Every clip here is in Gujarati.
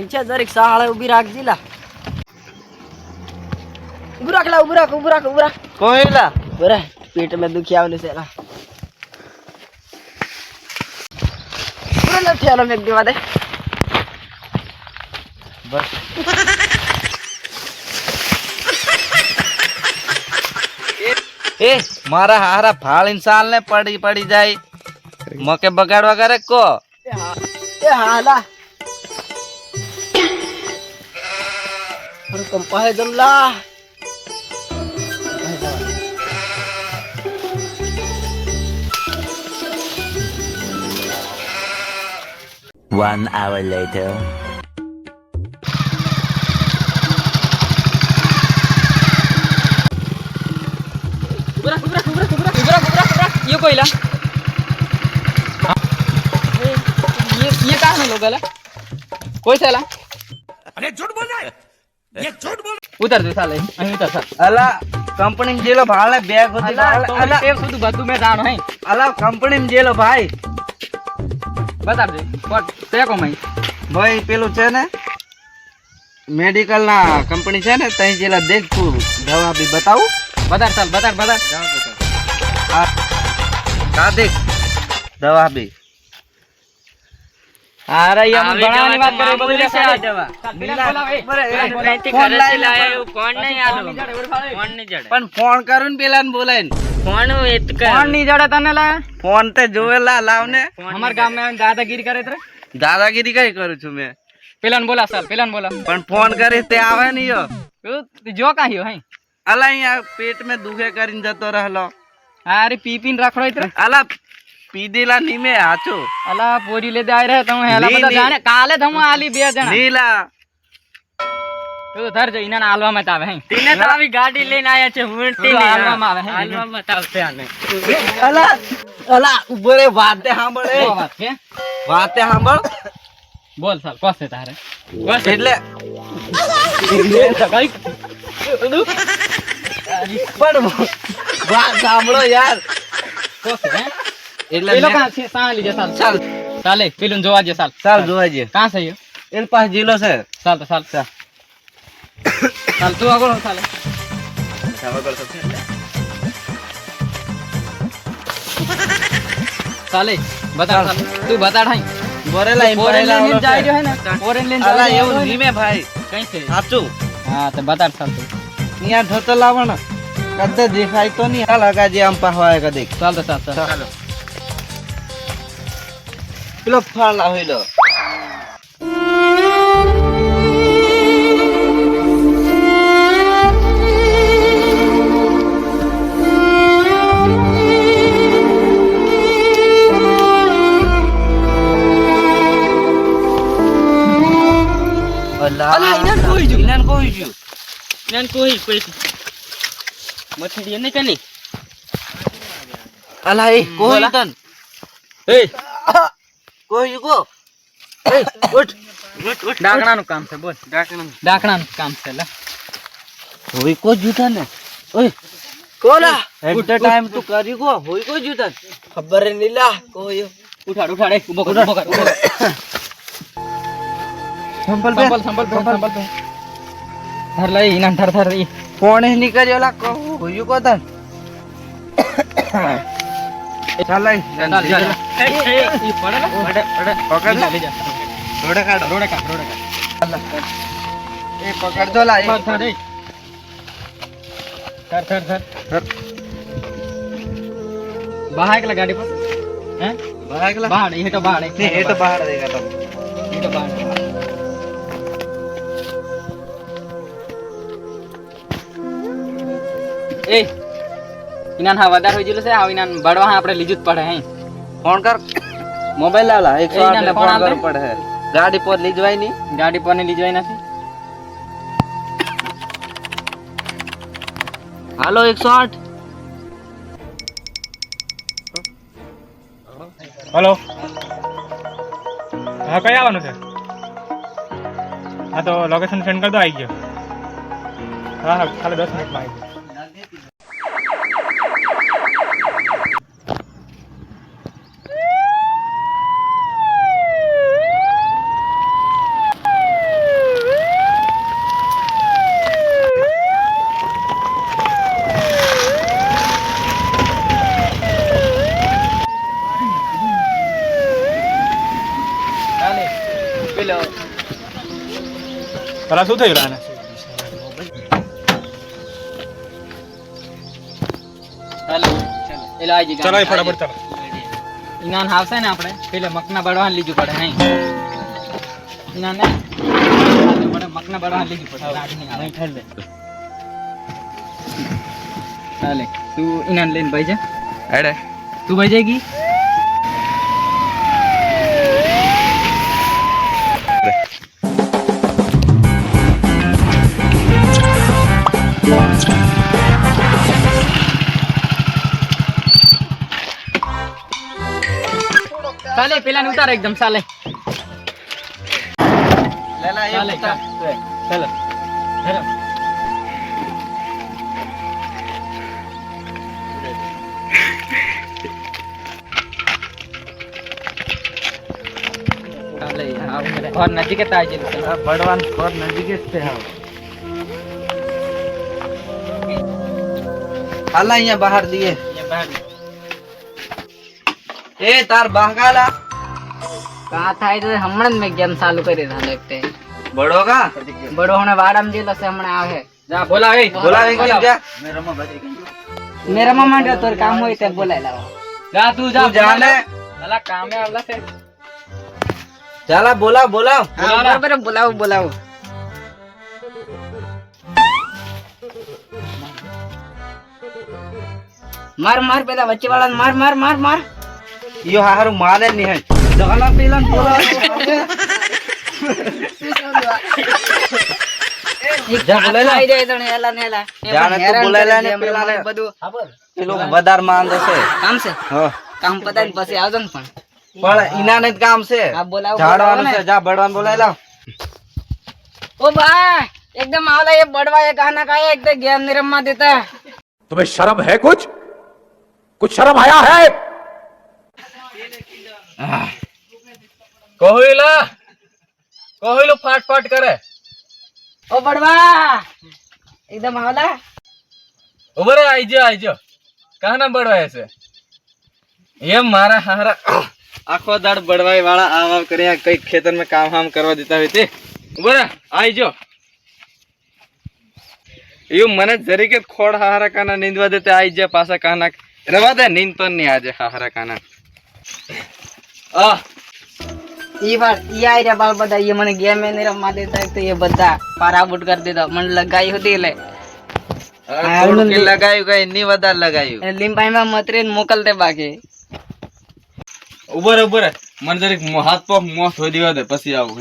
પૈસા દરેક સાળે ઊભી રાખજી લા. ઊભું રાખ લા ઊભું રાખ ઊભું રાખ ઊભું રાખ. કોઈલા બરે પેટ મેં દુખી આવેલું છે લા. પૂરો નથી થયેલો મેં દેવા દે. બસ. એ મારા હારા ફાળ ઇન્સાન ને પડી પડી જાય. મકે બગાડવા કરે કો? એ હા अरे कंपा है जमला One hour later. ये ये ये काय म्हणलो ઉતર જો સાલે અહીં ઉતર સા અલા કંપની માં જેલો ભાળ ને બેગ હતી અલા તે સુધી બધું મે જાણો હે. અલા કંપની માં જેલો ભાઈ. બતાવ દે કોટ તે કો ભાઈ પેલું છે ને મેડિકલ ના કંપની છે ને તઈ જેલા દેખ તું દવા બી બતાવું. બતાડ સાલ બતાડ બતાડ. હા દેખ. દવા બી. અરે યાર ભણાવાની વાત કરે બધું લેશે આ દવા ફોન લાઈ લે, કોણ નહીં આલો. ફોન નહીં જડે પણ ફોન કરું ને પેલા ને. બોલાય ને કર. ફોન નહીં જડે તને લા ફોન તે જોવેલા લાવ ને અમાર ગામમાં દાદાગીરી કરે તરે? દાદાગીરી કઈ કરું છું મેં? પેલાને બોલા સાલ પેલાને બોલા. પણ ફોન કરે તે આવે ને યો તું જો કાં હે અલા અહીંયા પેટ મેં દુખે કરીને જતો રહેલો. અરે પી પીન રાખડો ઇતરે અલા પીધેલા નીમે હાચો અલા પોરી લે જાય રે તમે. હેલા બધા. જાણે કાલે તમે આલી બે જણા. નીલા. તું ધર જો ઇના આલવા જ આવે હે. તીને તો આવી ગાડી લઈને આયા છે હું તી આલવા માં આવે હે. હાલવામાં જ આવશે આને. અલા અલા ઊભો રે વાતે સાંભળે. વાત છે? વાતે સાંભળ. બોલ સાલ કોસે તારે? એટલે પણ વાત સાંભળો યાર. કોસે હે? એટલે પેલો મેં- કાં છે સાલ ચાલ. ચાલે પેલું જોવા જે સાલ સાલ જોવા જે કાં છે એન પાસ જીલો છે. ચાલ તો ચાલ. ચાલ. ચાલ તું આગળ હો, ચાલે. ચાલે બતાડ તું બતાડ હાઈ. બોરેલા એમ લઈને જાય. રહ્યો હે ને ફોરેન લઈને જાય એવું નીમે ભાઈ. કઈ છે? સાચું. હા તો બતાડ ચાલ તું. અહીંયા ઢોતો લાવણ કદ દેખાય તો નહીં. હાલ હગાજી આમ પાહવાય કદી ચાલ તો ચાલ. ચાલ. પેલો ફળ લાવેલો અલા અલા, ઈનાન કોઈ ગયું. ઈનાન કોઈ ગયું. નેન કોઈ કોઈ મથડી એને કની અલા એ કોઈ બોલા. તન એ કોઈ ગો એ ઉઠ. ઉઠ ઉઠ ડાકણાનું કામ છે બોલ. ડાકણ ડાકણાનું કામ છે લે. હોય કો જૂતા ને? ઓય. કોલા એટ ટાઈમ તું કરી ગો હોય કો જૂતા ખબર નહીં લા. કોઈ ઉઠાડ ઉઠાડ. ઊભો કર ઊભો કર ઊભો કર. સંભલ સંભલ સંભલ સંભલ ધર લઈ ઇનામ ધર ધર ઈ. નીકળ્યો લા? કો હોય કો તન ચાલ. લઈ ચાલ. ચાલ ઈ પડે ને? પડે પડે. પકડ. લે. લઈ જા રોડે કાઢો. રોડે કાઢ રોડે કાઢ. એ પકડ દો લા એ. ધર ધર એ. ધર ધર ધર. ધર. બહાર એકલા ગાડી પર? હે? બહાર એકલા? બહાર એ તો બહાર એ તો બહાર દેખાતો. એ તો બહાર. એ. ઇનાન હા વધારે હોય જેલું છે આ ઇનાન બળવા હા આપણે લીધું જ પડે હે. ફોન કર. મોબાઈલ લાલા એ 108 ના ફોન. કરવું પડે. હે. ગાડી પર લીજવાયની નહીં. ગાડી પર ને લીજવાય નથી. Hello 108 hello. હા કઈ આવવાનું છે? હા તો લોકેશન સેન્ડ કરી દો આવી ગયો. હા હા ખાલી દસ મિનિટમાં આવી ગયો. પેલા શું ફટાફટ ચાલો. ઈનાન આવશે ને આપણે? પેલે મકના બળવાન લીધું પડે નહીં. ઈનાન? ને મકના બળવાન લીધું પડે. ચાલે તું ઈનાન લઈને ભાઈ જા. હેડે. તું ભાઈ જાયગી ચાલે પેલા ને ઉતાર એકદમ ચાલે લેલા એ ચાલે ઉતાર. ચાલો હેલો ચાલે આવ ઘર નજીક જ આવી જશે આ બળવાન ખોર નજીક જ છે હાવ હાલા અહીંયા બહાર દીએ એ તાર બાંગાલા. કા થાય તો હમણાં જ મેં ગેમ ચાલુ કરી રહ્યા એક બડો કા? બડો હમણાં વાડામ જેલો છે હમણાં આવે. જા બોલાવ એ. બોલાવે કેમ જા મેરામાં માંડ્યો તોર કામ હોય તે બોલાઈ લાવો. જા તું જા તું જાને? અલા કામે આવલા છે. ચાલા બોલાવ બોલાવ. બરાબર બોલાવ બોલાવ. માર માર પેલા વચ્ચે વાળા માર માર માર માર. યો હારું માને જ નહીં ચાલા પેલા બોલાવ જા બોલાય લા. આઈ જાય તને એલા ને એલા એ જાણે પણ તું હેરાન બોલાય લા કરે ને છે, હમણાં પેલા મને ને. બધું પેલો વધાર માંદો છે કામ છે હા કામ પતાઈને પછી આવજો ને પણ પણ ઇના ને જ કામ છે હા, બોલાવો, ઝાડવાનું બોલાવો છે જા બળવાન બોલાય લાવ ઓ બા एकदम आवला ये बड़वा ये गाना का है एकदम ज्ञान निरम्मा देता है तुम्हें शर्म है कुछ कुछ शर्म आया है કોહિલા કોહિલો ફાટ ફાટ કરે. ઓ બડવા એકદમ આવલા ઊભો રે આઈજો આઈજો કાના બડવાય છે? એમ મારા હારા આખો દાડ બડવાઈ વાળા આવા કર્યા કઈ ખેતરમાં કામ હામ કરવા દેતા હોય તે. ઊભો રે આઈજો એવું મને જરીકે ખોડ હારા કાના નીંદવા દેતા આઈ જાય પાછા કાના. રવા દે નીંદ તો નહીં આજે હારા કાના. લગાઈ હતી એટલે. લગાયું વધારે લગાયું. લીંબાઈ માં મતરી મોકલતે બાકી. ઉભર ઉભર મને જરીક હાથ પગ મોં પછી આવું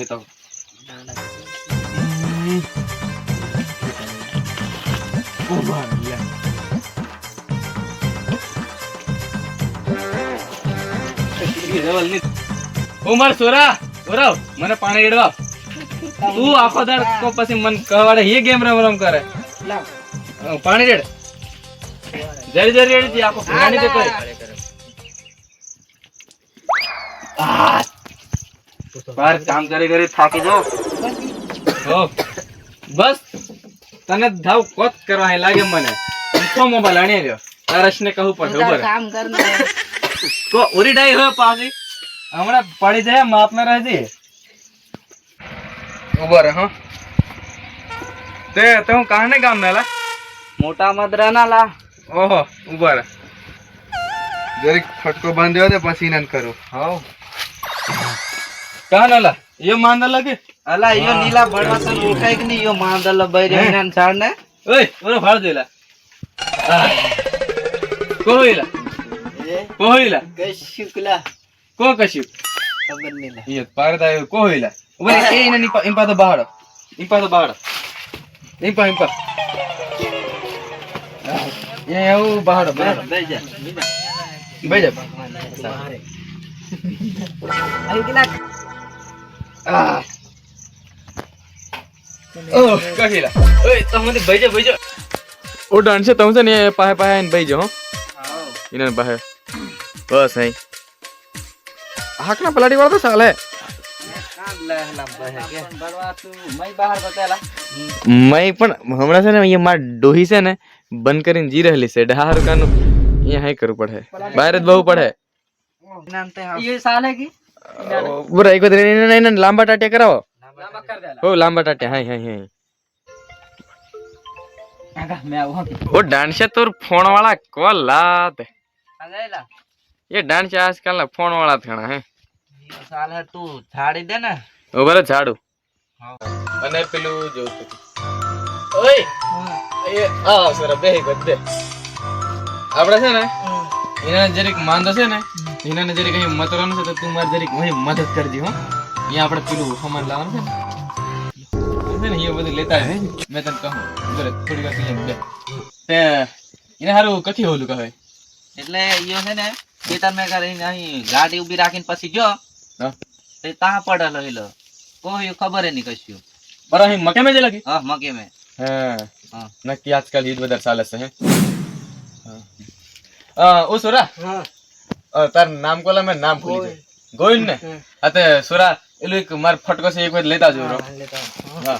ઉમર સોરા ઓરવ મને પાણી રેડવા તું આખો દાર તો પછી મન કવાડે હે ગેમ રમ રમ કરે. પાણી રેડ. જરી જરી રેડ જી આખો પાણી દે કોઈ બાર કામ કરી કરી થાકી જો બસ. તને ધાવ કોત કરવા લાગે મને. મોબાઈલ આણી રહ્યો તારશને કહું પડે કામ કરના તો ઉરી ડાઈ હોય પાછી. હમણાં પડી જાય માપ ના રહેતી રહે હા. તે તો હું કાને ગામ મેલા મોટા મદરા ના લા. ઓહો ઊભા રહે. જરીક ફટકો બાંધ્યો દે પછી નન કરો. હાઉ કાન અલા એ માંદા લાગે અલા યો નીલા બળવા તો ઓળખાય કે નહીં? યો માંદલ બૈરે હે? ને છાડ ને ઓય ઓરે ફાળ દેલા કોઈલા કોહિલા કશુકલા કો કશુક ખબર નહીં લા. યે પારદ આવ્યો કોહિલા ઓય એ ઇન ઇન પાતો બહાર ઇન પાતો બહાર ઇન પા ઇન પા એ આવ બહાર બહાર બેજા છે ને પાહે પાહે ને ભઈજો હો. ઇનન પાહે. બસ અહીં. હાકના પલાડી વાળો તો ચાલે. बड़वा तू मैं बाहर बतेला મય પણ હમણાં છે ને અહીંયા માર ડોહી છે ને બંધ કરીને જી રહેલી છે ડહા રૂકાનું અહીંયા હાઈ કરવું પડે બહાર જ બહુ પડે ઇનાન તે હા ये साल है की બરા એક વખત એને એને લાંબા ટાટિયા કરાવો હો લાંબા ટાટ્યા હાય હાય હાય કાકા મેં આવું वो डांस तोर फोन वाला को लात અગાઈલા એ ડાંચ આજકાલ ના ફોન વાળા થણા હે. સાલે તું ઝાડી દે ને. ઊભા રે ઝાડુ. અને પેલું જોઉં જોતું ઓય! એ આ સર બે બધે આપણે છે ને એના જરીક માંદો છે ને એના જરીક અહીં મતરવાનું છે તો તું મારી જરીક અહીં મદદ કરજે હો. અહીંયા આપણે પેલું હમણ લાવવાનું છે ને. લેતા મેં તને કહું બરાબર થોડી વાર એને સારું કથી હોલું કહે એટલે ખેતર મેં કરીને અહીં ગાડી ઊભી રાખીને પછી જો હા. તે તા પડેલો હિલો. કોઈ ખબર નહીં કશું. બરા અહીં મકે મેં જે લાગી હા મકે મેં હા. હા. નક્કી આજકાલ ઈદ વધારે ચાલે છે હે? હા. ઓ સુરા. હા. તાર નામ કોલા મેં નામ ભૂલી ગઈ ગોવિંદ ને? હા. તે સુરા એલું એક માર ફટકો છે એક વાર લેતા જો હા.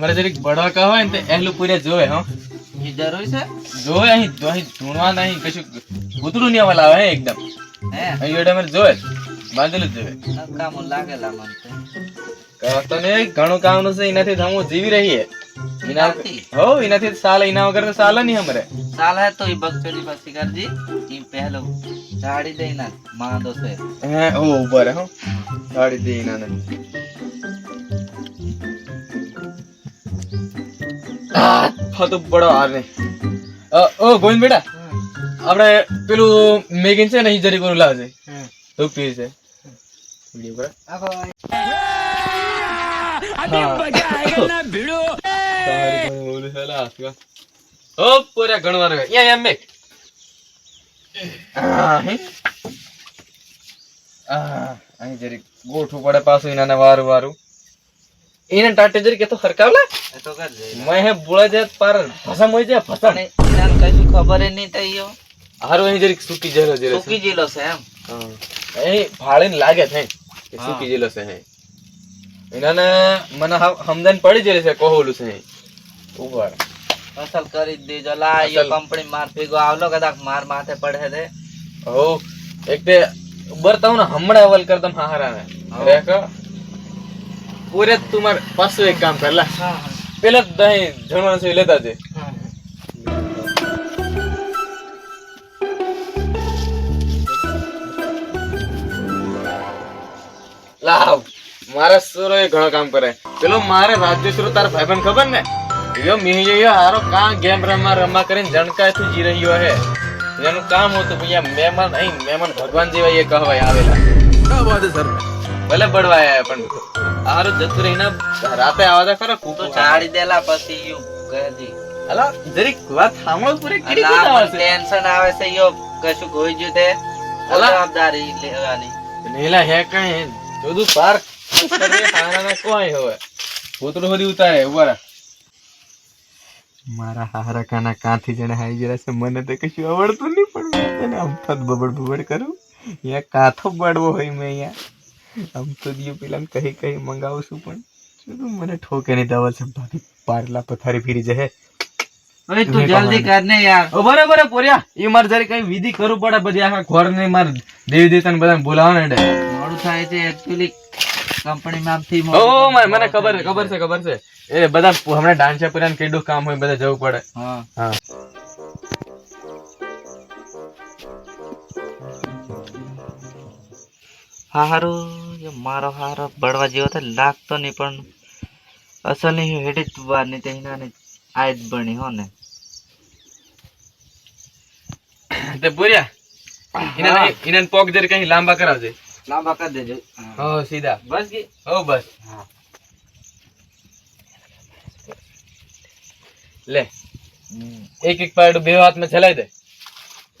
અમારે જરીક બળવા કહો હોય ને તે એલું પૂરે જોવે હો. જરૂર છે? જોવે અહીં અહીં ધૂણવા નહીં કશું ભૂતરું નહીં આવા હે એકદમ. હે? અહીં એડે અમારે જોવે બાંધેલું જોવે. કામ લાગેલા મન તો. તને ઘણું કામનું છે એનાથી તો હું જીવી રહી હે. એના હો એનાથી સાલ એના વગર તો સાલે નહીં અમારે. ચાલ હે તો એ બગચડી પછી કરજી. એ પહેલો ઝાડી દઈ ના માંદો છે. હે ઓ ઊભા રહે. હો ગાડી દઈ ને ફતું પડો હાર ઓ ગોવિંદ બેટા આપણે પેલું મેગીન છે ને ઈ જરી કોરું લાવજે. તું પી છે. વિડિયો કરે. ઓ પૂરા ગણવાર યા એમ મેક. આ, અહીં જરી ગોઠવું પડે પાછું એના વારું વારું. એને ટાટે જરી કેતો તો હરકાવલા? એ તો કરજે મેં હે બોળે જે પર ભસમ હોય જે ભસમ. ને ઈનાને કશું ખબર ય નહીં થઈ હારું અહીં જરી સુકી જેલો જરે સુકી જેલો છે એમ. હા. અહીં ફાળીને લાગે છે કે સુકી જેલો છે હે. એનાને મને સમજણ પડી જરે છે કોહોલું છે ઉપર અસલ કરી દેજો. લા યો કંપની માર ભેગો આવલો કદાચ માર માથે પડે છે હો એક તે બરતાવ ને હમણાં અવલ કરદમ હારા ને. રેખ. પૂરે તું માર પાછું એક કામ કરલા પેલા દહીં જણવાનું છે લેતા જે લાવ મારા સુરો એ ઘણો કામ કરે. પેલો મારે રાજ્ય સુરો તારા ભાઈબંધ ખબર ને? યો મિહિયો હારો કા ગેમ રમવા રમવા કરીને જણકાય તું જી રહ્યો હે. એનું કામ હતું ભૈયા મહેમાન અહીં મહેમાન ભગવાન જેવા એ કહેવાય આવેલા. ભલે બળવાયા પણ આરો જતું રહીને રાતે આવા ખરો તો ચાડી દેલા પછી યુ ગયજી અલા જરીક વાત સાંભળો પૂરી કેડી આવે ટેન્શન આવે છે યો કશું ગોઈ ગયું તે. જવાબદારી લેવાની. છે હે કઈ? જોદુ પાર. સારાના કોઈ હોય કૂતરું હોદી ઉતારે ઊભા મારા હારા કાના કાંથી જણે હાઈ જરા છે મને તો કશું આવડતું નહીં પણ તને આમ તો બબડ બબડ કરું. અહીંયા કાથો બળવો હોય મેં અહીંયા. આમ તો દિયો પેલા કહી કહી મંગાવું છું પણ શું મને ઠોકે નહીં દવા છે ભાભી પારલા પથારી ફીરી જશે. અરે તું જલ્દી કર ને યાર. બરાબર પોર્યા એ મારે જરી કઈ વિધિ કરવું પડે બધી આખા ઘર ને માર દેવી દેવતા ને બધાને બોલાવવા ને મોડું થાય છે એકચ્યુઅલી કંપની માંથી ઓ મને મને ખબર છે ખબર છે ખબર છે. એ બધા હમણાં ડાન્સ પૂરા કેટલું કામ હોય બધા જવું પડે. હા. હા. હારું મારો હારો બળવા જેવો તો લાગતો નહીં પણ અસલ નહીં હેડી જ વાર નહીં તો એના જ બની હો ને. તે પૂર્યા ઇના ઇના પોક જરી કઈ લાંબા કરાવજે. લાંબા કરી દેજો. હો સીધા. બસ હો બસ. લે એક એક પાયડું બે હાથમાં ચલાઈ દે.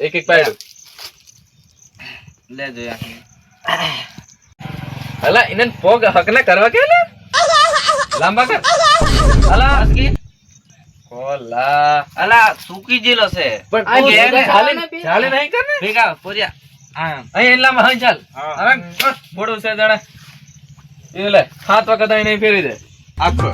એક એક પાયડું. લેજો યાર અલા ઇને પોગ હકના કરવા કે લાંબા કર. અલા ગઈ કોલા. અલા સૂકી જેલો છે પણ આ ઘેર ચાલે ચાલે નહીં કર ને. ભેગા પોરિયા હા. અહીં એટલામાં હા. ચાલ. હવે થોડું છે જણા. એ લે સાત વખત અહીં નહીં ફેરી દે. આખો.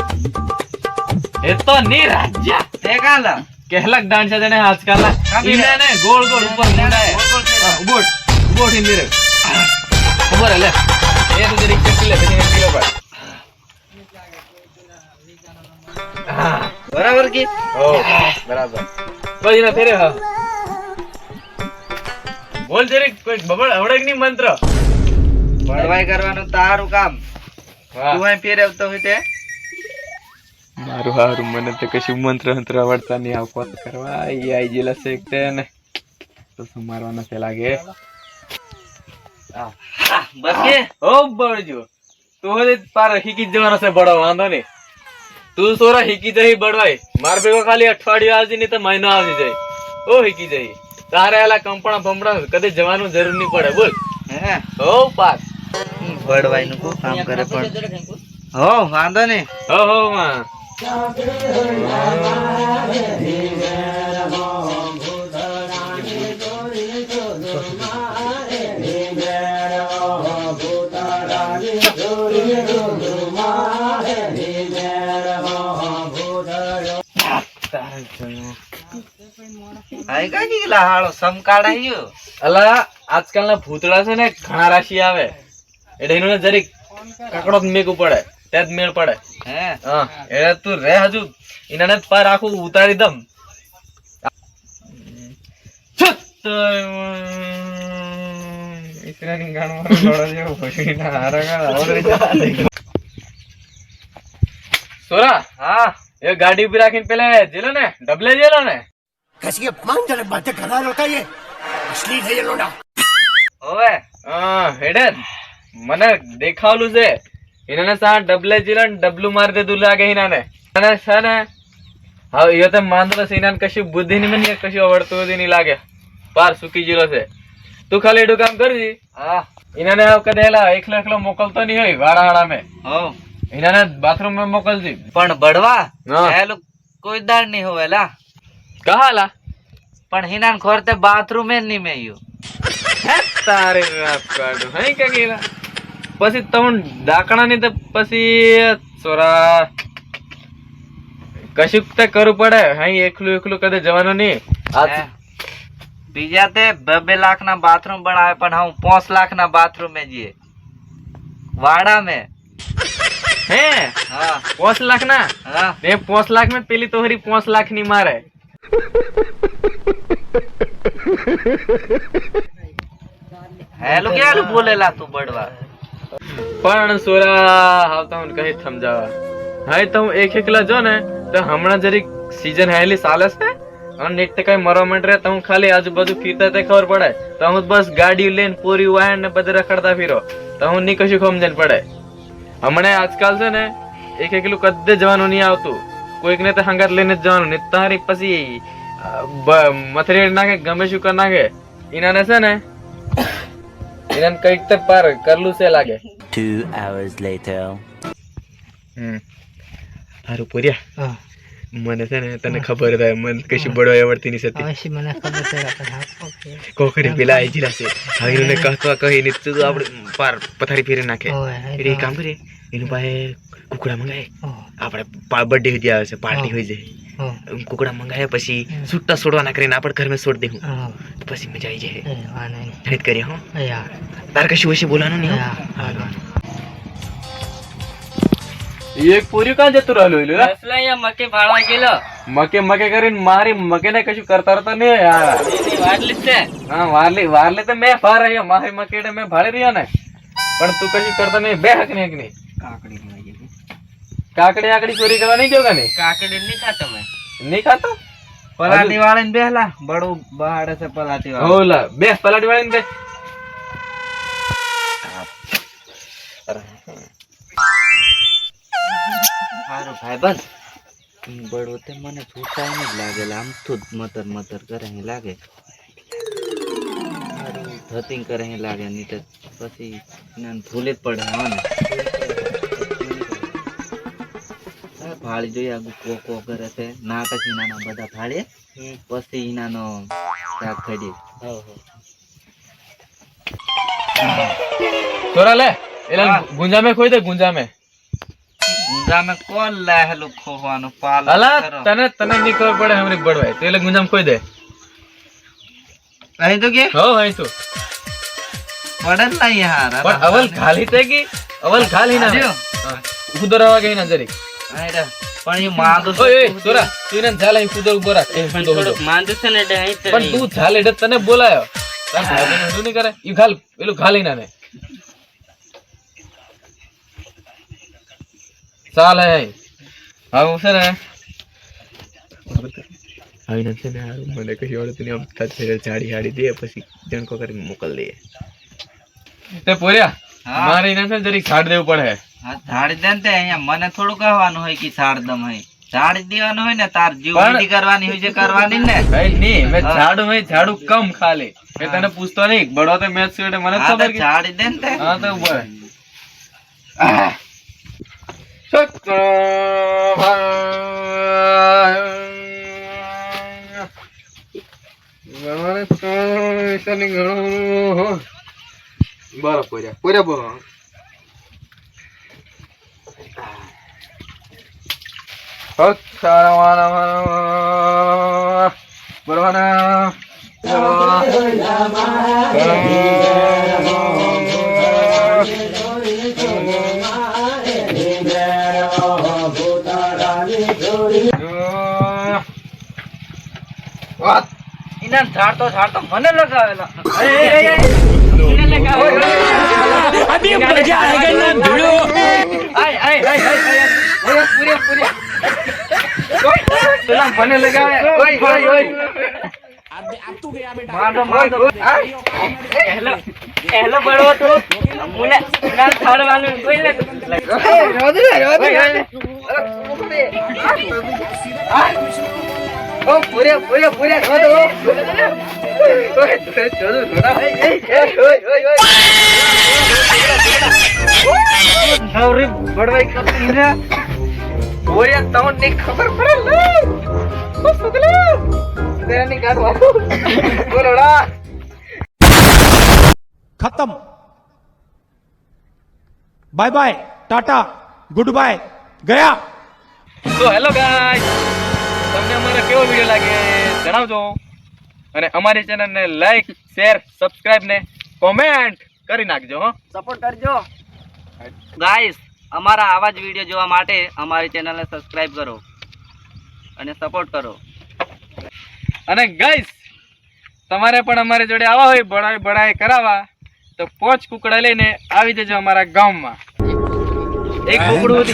એ તો ની રાજ્ય તે કાલા છે જણે આજકાલ કાપી ને ગોળ ગોળ ઉપર મુંડાય ગોળ ગોળ ફેરવા. રહે લે. એ તું જરીક ચેક લે પછી કિલો પર બરાબર કે? ઓ બરાબર. કોઈ ના ફેરે હા. બોલ જરીક કોઈ બબળ અવડકની મંત્ર? બળવાઈ કરવાનું તારું કામ. તું અહીં ફેરવતો હોય તે? મારું હારું મને તો કશું મંત્ર મંત્ર આવડતા નહીં. આવ કોત કરવા એ આઈ જેલા શેખ તે ને તો શું મારવાના છે લાગે? બસ કે? ઓ બળજો. તું પાર હીકી જવાનો છે બડો વાંધો નહીં. તું સોરા હીકી જઈ બળવાય માર ભેગો ખાલી અઠવાડિયું આવજે નહીં તો મહિનો આવી જાય ઓ હિકી જઈ. તારે એલા કંપણા ભમણા કદી જવાનું જરૂર નહીં પડે બોલ. હે? ઓ પાસ બળવાયનું કામ કરે પણ. હો વાંધો નહીં. હો હો માં અલા આજકાલના ભૂતળા છે ને ઘણા રાશિ આવે. એટલે એનું જરીક કાકડો જ મેકવું પડે ત્યાં જ મેળ પડે. હે? એટલે તું રે હજુ. એના પાર આખું ઉતારી દમ. છુત! ઈસરાની ગાણમાં લોડો જેવો હારા ગાળા ઓદરી જાય. સોરા હા. એ ગાડી ઉપર રાખીને પેલા જેલો ને ડબલે જેલો ને? ઓવે હા હેડે મને દેખાવલું છે. એને સા ડબલે જીલન ને માર દે દીધું લાગે હિનાને. અને છે ને હવે એ તો માંદરો છે હિનાને કશી બુદ્ધિ ની મને કશું આવડતું હતી નહીં લાગે. પાર સુકી જીલો છે. તું ખાલી એડું કામ કરજી. હા. ઇનાને હવે કદે એલા એકલો એકલો મોકલતો નહીં હોય વાળા વાળા મેં હો ઇનાને બાથરૂમમાં મોકલજી. પણ બડવા. એલું કોઈ દાડ નહીં હોવે લા. કહાલા? પણ હિનાન ખોરતે બાથરૂમ એ નહીં મેયું તારે રાત કાઢું હઈ કે પછી તમ ડાકણા ની તો પછી સોરા કશુંક તો કરવું પડે. હઈ એકલું એકલું કદે જવાનું નહીં. બીજા તે બે બે લાખ ના બાથરૂમ બનાવે પણ હું પાંચ લાખ ના બાથરૂમ में જઈએ વાડા મેં હે? હા. પાંચ લાખ ના હા. એ પાંચ લાખ મેં પેલી તો હરી પાંચ લાખની મારે. હેલું, ક્યાં બોલેલા તું બડવા પણ સોરા આવતા હું કઈ સમજાવા. હા તો હું એક એકલા જો ને, તો હમણાં જરીક સીઝન હેલી ચાલે છે? અને એક કઈ મરવા માંડ રહે, તો હું ખાલી આજુબાજુ ફીરતા તે ખબર પડે. તો હું બસ ગાડી લઈને પૂરી વાયર ને બધે રખડતા ફીરો. તો હું ની કશું સમજણ પડે. હમણાં આજકાલ છે ને, એક એકલું કદે જવાનું નહીં આવતું. કોઈક ને તો હંગાત લઈને જ જવાનું. ને તારી પછી મથરેડ નાખે ગમે શું કરી નાખે. એનાને છે ને એનાને કંઈક તો પાર કરલું છે લાગે. Two hours later. હમ. હારું પૂર્યા. મને છે ને તને ખબર થાય મને કશું બળવા આવડતી નહીં સતી. કોકડી પેલા આઈ જીલા છે. હવે એને કહતો કહી ને તું આપણે પાર પથારી ફેરી નાખે. એટલે કામ કરીએ એનું પાસે કુકડા મંગાય. આપણે બર્થડે સુધી આવે છે પાર્ટી હોય છે. કુકડા મંગાય પછી છૂટા છોડવાના કરીને આપણે ઘરમાં છોડ દેવું. પછી મજા આવી જાય. ખરીદ કરીએ હો. તારે કશું વિશે બોલવાનું નહીં એક પૂરી કાં જતું રહેલું મકે ભાળવા ગયેલો. મકે મકે કરીને મારી મકે ને કશું કરતા રહેતા નહીં યાર. વારલી છે. હા વારલી વારલી તો મેં ફાર રહ્યો મારી મકેડે મેં ભાળી રહ્યો ને. પણ તું કશું કરતા નહીં બે હક નહીં હક નહીં. કાકડી આકડી ચોરી કરવા નહીં જોગા નહીં? કાકડી નહીં ખાતો મેં. નહીં ખાતો? પલાટી વાળીને બેહલા. બડું બહાડે છે પલાટી વાળો. ઓલા બે પલાટી વાળીને બે હારો ભાઈ બસ. બડો તે મને છૂટા જ લાગેલા. આમ તો જ મતર મતર કરે અહીં લાગે. થતી ધતિંગ કરે અહીં લાગે નહીં તો પછી ભૂલે જ પડે હા ને. ફાળી જોઈએ આગુ કો કો કરે છે નાટક નાના બધા ફાળે. પછી એનાનો શાક ખડી ચોરા લે. એલા ગુંજા મેં ખોઈ દે ગુંજા મેં ઊંઝામાં લે લાહેલું ખોવાનું? પાલ અલા તને તને ખબર પડે હમણાં બડવાય તો એટલે ગુંજામાં ખોઈ દે. અહીં તો કે? હો અહીં તો. પડે ના યાર પણ અવલ ખાલી થઈ ગઈ? અવલ ખાલી ના હાલ્યો. ઉધર ગઈ ના હાયરે. પણ એ માંદો ઓય ઓય તું ઝાલ. માંદું છે ને એટલે પણ તું ઝાલ હેઠે તને બોલાયો. તાર નહીં કરે? ઈ ખાલ પેલું ખાલી ના ને ચાલ હે. હવે છે ને? આવીને છે ને મને કશી આવડતું નહીં. આમ ઝાડી હાડી દે પછી જણકો કરીને મોકલ દે તે પોર્યા. મારે ખાડ જરીક છાડ દેવું પડે. હા ઝાડી દે ને તે અહીંયા મને થોડું કહેવાનું હોય કે ઝાડ દમ હોય. ઝાડી દેવાનું હોય ને તાર જીવ પણ- કરવાની હોય છે કરવાની ને. ભાઈ નહીં મેં. ઝાડુ મેં ઝાડુ કમ ખાલી. મેં તને પૂછતો નહીં બળો તો મેચ છે મને ખબર કે ઝાડી દે ને તે. હા તો બોલ બરાબર પૂર્યા પૂર્યા બરો એના ઝાડ તો ઝાડ તો મને લગાવેલા માંડો એલો બળવો તો. મુને ના થાળવાનું કોઈ લે નવરી બળવાઈ કરતી ને. ઓય તમને ખબર પડે લે? સુધલે સુધરાની કાઢવા બોલોડા ખતમ. Bye bye tata good bye ગયા. તો હેલો ગાઈસ તમને અમારો કેવો વિડિયો લાગે જણાવજો. અને અમારી ચેનલ ને લાઈક શેર સબસ્ક્રાઇબ ને કોમેન્ટ કરી નાખજો હો. સપોર્ટ કરજો. ગાઈસ અમારા આવા જ વીડિયો જોવા માટે અમારી ચેનલને સબસ્ક્રાઈબ કરો અને સપોર્ટ કરો. અને ગઈશ તમારે પણ અમારી જોડે આવા હોય બળાઈ બળાઈ કરાવવા તો પોચ કુકડા લઈને આવી જજો અમારા ગામમાં. એક કુકડું.